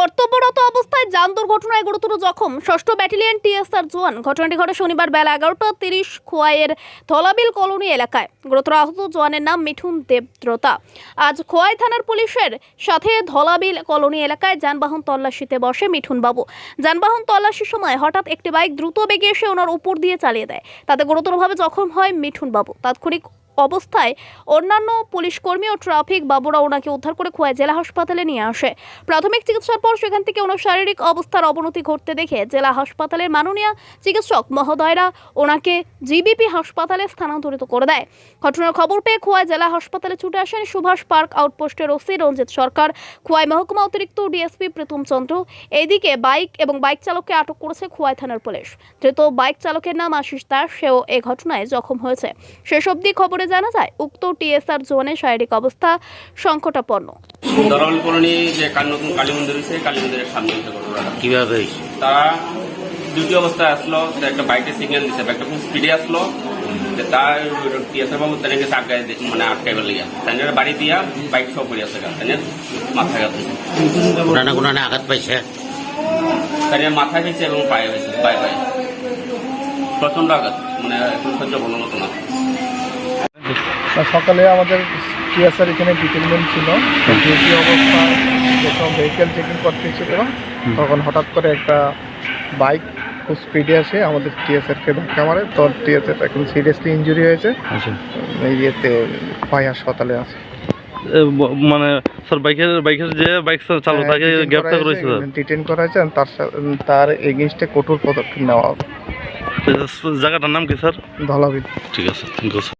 কর্তব্যরত অবস্থায় যান দুর্ঘটনায় গুরুতর জখম। ষষ্ঠ ব্যাটালিয়ন টিএসআর জোয়ান ঘটনাটি ঘটে শনিবার বেলা এগারোটা তিরিশ খোয়াইয়ের ধলাবিল কলোনি এলাকায়। গুরুতর আহত জোয়ানের নাম মিঠুন দেবদ্রতা। আজ খোয়াই থানার পুলিশের সাথে ধলাবিল কলোনি এলাকায় যানবাহন তল্লাশিতে বসে মিঠুন বাবু যানবাহন তল্লাশির সময় হঠাৎ একটি বাইক দ্রুত বেগে এসে ওনার উপর দিয়ে চালিয়ে দেয়। তাতে গুরুতরভাবে জখম হয় মিঠুন বাবু তাৎক্ষণিক অবস্থায় অন্যান্য পুলিশ কর্মী ও ট্রাফিক বাবুরা ওনাকে উদ্ধার করে খোয়াই জেলা হাসপাতালে নিয়ে আসে। প্রাথমিক চিকিৎসার পর সেখান থেকে ওনার শারীরিক অবস্থার অবনতি ঘটতে দেখে জেলা হাসপাতালের মাননীয় চিকিৎসক মহোদয়রা ওনাকে জিবিপি হাসপাতালে স্থানান্তরিত করে দেয়। ঘটনার খবর পেয়ে খোয়াই জেলা হাসপাতালে ছুটে আসেন সুভাষ পার্ক আউটপোস্টের ওসি রঞ্জিত সরকার। খোয়াই মহকুমা অতিরিক্ত ডিএসপি প্রীতম চন্দ্র। এদিকে বাইক এবং বাইক চালককে আটক করেছে খোয়াই থানার পুলিশ। ধৃত বাইক চালকের নাম আশিস দাস। সেও এ ঘটনায় জখম হয়েছে। শেষ অবধি খবরে জানা যায় উক্ত টিএসআর জোনে শারীরিক অবস্থা সংকটাপন্ন। দরল কলোনি যে নতুন কালী মন্দির হয়েছে কালী মন্দিরের সামনে কীভাবে তারা ডিউটি অবস্থায় আসলো একটা বাইকে সিগন্যাল দিছে বাইকটা খুব স্পিডে আসলো। তার টিএসআর বাবু আটকায় দে- মানে আটকাই বলে গিয়া বাড়ি দিয়া বাইক সব পড়ে আসে তাদের মাথা ঘাত কোনানে কোনানে আঘাত পাইছে? তাদের মাথা হয়েছে এবং পায়ে হয়েছে পায়ে পায়ে। প্রচণ্ড আঘাত মানে এখন সহ্য মতো না। সকালে আমাদের টিএসআর এখানে ডিটেনমেন্ট ছিল ডিউটি অবস্থায় যখন ভেহিকেল চেকিং করতে করতেছিল তখন হঠাৎ করে একটা বাইক খুব স্পিডে আসে আমাদের টিএসআরকে ধাক্কা মারে। তো টিএসআর এখন সিরিয়াসলি ইঞ্জুরি হয়েছে। আচ্ছা। এই ইয়েতে খোয়াই হাসপাতালে আছে। মানে স্যার বাইকের বাইকের যে বাইক চালক তাকে গ্রেপ্তার করেছে ডিটেন করা হয়েছে তার তার এগেনস্টে কঠোর পদক্ষেপ নেওয়া হবে। জায়গাটার নাম কি স্যার? ধলাবিদ ঠিক আছে থ্যাংক ইউ